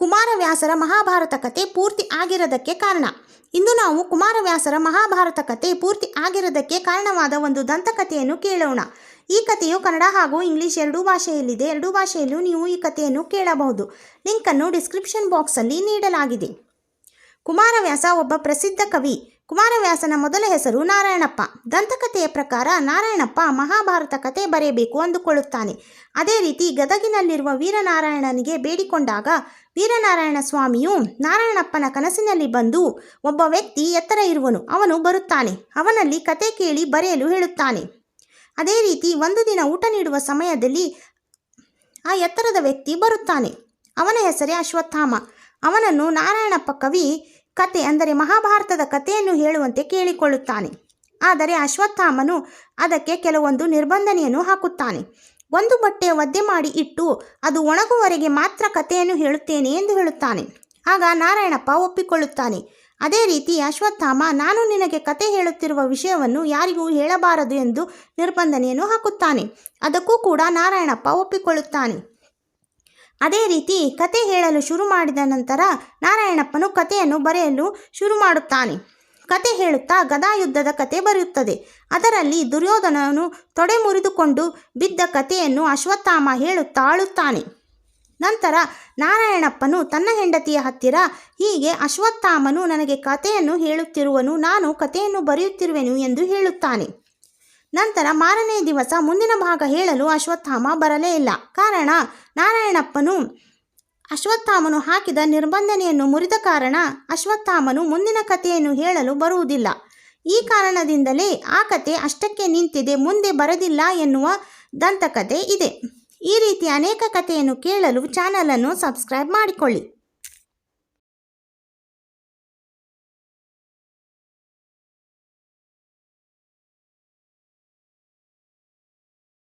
ಕುಮಾರವ್ಯಾಸರ ಮಹಾಭಾರತ ಕತೆ ಪೂರ್ತಿ ಆಗಿರೋದಕ್ಕೆ ಕಾರಣ. ಇಂದು ನಾವು ಕುಮಾರವ್ಯಾಸರ ಮಹಾಭಾರತ ಕತೆ ಪೂರ್ತಿ ಆಗಿರೋದಕ್ಕೆ ಕಾರಣವಾದ ಒಂದು ದಂತಕಥೆಯನ್ನು ಕೇಳೋಣ. ಈ ಕಥೆಯು ಕನ್ನಡ ಹಾಗೂ ಇಂಗ್ಲಿಷ್ ಎರಡೂ ಭಾಷೆಯಲ್ಲಿದೆ. ಎರಡೂ ಭಾಷೆಯಲ್ಲೂ ನೀವು ಈ ಕಥೆಯನ್ನು ಕೇಳಬಹುದು. ಲಿಂಕನ್ನು ಡಿಸ್ಕ್ರಿಪ್ಷನ್ ಬಾಕ್ಸಲ್ಲಿ ನೀಡಲಾಗಿದೆ. ಕುಮಾರವ್ಯಾಸ ಒಬ್ಬ ಪ್ರಸಿದ್ಧ ಕವಿ. ಕುಮಾರವ್ಯಾಸನ ಮೊದಲ ಹೆಸರು ನಾರಾಯಣಪ್ಪ. ದಂತಕಥೆಯ ಪ್ರಕಾರ ನಾರಾಯಣಪ್ಪ ಮಹಾಭಾರತ ಕತೆ ಬರೆಯಬೇಕು ಅಂದುಕೊಳ್ಳುತ್ತಾನೆ. ಅದೇ ರೀತಿ ಗದಗಿನಲ್ಲಿರುವ ವೀರನಾರಾಯಣನಿಗೆ ಬೇಡಿಕೊಂಡಾಗ ವೀರನಾರಾಯಣ ಸ್ವಾಮಿಯು ನಾರಾಯಣಪ್ಪನ ಕನಸಿನಲ್ಲಿ ಬಂದು ಒಬ್ಬ ವ್ಯಕ್ತಿ ಎತ್ತರ ಇರುವನು, ಅವನು ಬರುತ್ತಾನೆ. ಅವನಲ್ಲಿ ಕತೆ ಕೇಳಿ ಬರೆಯಲು ಹೇಳುತ್ತಾನೆ. ಅದೇ ರೀತಿ ಒಂದು ದಿನ ಊಟ ನೀಡುವ ಸಮಯದಲ್ಲಿ ಆ ಎತ್ತರದ ವ್ಯಕ್ತಿ ಬರುತ್ತಾನೆ. ಅವನ ಹೆಸರೇ ಅಶ್ವತ್ಥಾಮ. ಅವನನ್ನು ನಾರಾಯಣಪ್ಪ ಕವಿ ಕತೆ ಅಂದರೆ ಮಹಾಭಾರತದ ಕಥೆಯನ್ನು ಹೇಳುವಂತೆ ಕೇಳಿಕೊಳ್ಳುತ್ತಾನೆ. ಆದರೆ ಅಶ್ವತ್ಥಾಮನು ಅದಕ್ಕೆ ಕೆಲವೊಂದು ನಿರ್ಬಂಧನೆಯನ್ನು ಹಾಕುತ್ತಾನೆ. ಒಂದು ಬಟ್ಟೆ ಒದ್ದೆ ಮಾಡಿ ಇಟ್ಟು ಅದು ಒಣಗುವವರೆಗೆ ಮಾತ್ರ ಕಥೆಯನ್ನು ಹೇಳುತ್ತೇನೆ ಎಂದು ಹೇಳುತ್ತಾನೆ. ಆಗ ನಾರಾಯಣಪ್ಪ ಒಪ್ಪಿಕೊಳ್ಳುತ್ತಾನೆ. ಅದೇ ರೀತಿ ಅಶ್ವತ್ಥಾಮ, ನಾನು ನಿನಗೆ ಕತೆ ಹೇಳುತ್ತಿರುವ ವಿಷಯವನ್ನು ಯಾರಿಗೂ ಹೇಳಬಾರದು ಎಂದು ನಿರ್ಬಂಧನೆಯನ್ನು ಹಾಕುತ್ತಾನೆ. ಅದಕ್ಕೂ ಕೂಡ ನಾರಾಯಣಪ್ಪ ಒಪ್ಪಿಕೊಳ್ಳುತ್ತಾನೆ. ಅದೇ ರೀತಿ ಕತೆ ಹೇಳಲು ಶುರು ಮಾಡಿದ ನಂತರ ನಾರಾಯಣಪ್ಪನು ಕಥೆಯನ್ನು ಬರೆಯಲು ಶುರು ಮಾಡುತ್ತಾನೆ. ಕತೆ ಹೇಳುತ್ತಾ ಗದಾಯುದ್ಧದ ಕತೆ ಬರೆಯುತ್ತದೆ. ಅದರಲ್ಲಿ ದುರ್ಯೋಧನನು ತೊಡೆ ಮುರಿದುಕೊಂಡು ಬಿದ್ದ ಕಥೆಯನ್ನು ಅಶ್ವತ್ಥಾಮ ಹೇಳುತ್ತಾ ಆಳುತ್ತಾನೆ. ನಂತರ ನಾರಾಯಣಪ್ಪನು ತನ್ನ ಹೆಂಡತಿಯ ಹತ್ತಿರ, ಹೀಗೆ ಅಶ್ವತ್ಥಾಮನು ನನಗೆ ಕಥೆಯನ್ನು ಹೇಳುತ್ತಿರುವನು, ನಾನು ಕಥೆಯನ್ನು ಬರೆಯುತ್ತಿರುವೆನು ಎಂದು ಹೇಳುತ್ತಾನೆ. ನಂತರ ಮಾರನೇ ದಿವಸ ಮುಂದಿನ ಭಾಗ ಹೇಳಲು ಅಶ್ವತ್ಥಾಮ ಬರಲೇ ಇಲ್ಲ. ಕಾರಣ, ನಾರಾಯಣಪ್ಪನು ಅಶ್ವತ್ಥಾಮನು ಹಾಕಿದ ನಿರ್ಬಂಧನೆಯನ್ನು ಮುರಿದ ಕಾರಣ ಅಶ್ವತ್ಥಾಮನು ಮುಂದಿನ ಕಥೆಯನ್ನು ಹೇಳಲು ಬರುವುದಿಲ್ಲ. ಈ ಕಾರಣದಿಂದಲೇ ಆ ಕತೆ ಅಷ್ಟಕ್ಕೆ ನಿಂತಿದೆ, ಮುಂದೆ ಬರದಿಲ್ಲ ಎನ್ನುವ ದಂತಕತೆ ಇದೆ. ಈ ರೀತಿ ಅನೇಕ ಕಥೆಯನ್ನು ಕೇಳಲು ಚಾನಲನ್ನು ಸಬ್ಸ್ಕ್ರೈಬ್ ಮಾಡಿಕೊಳ್ಳಿ.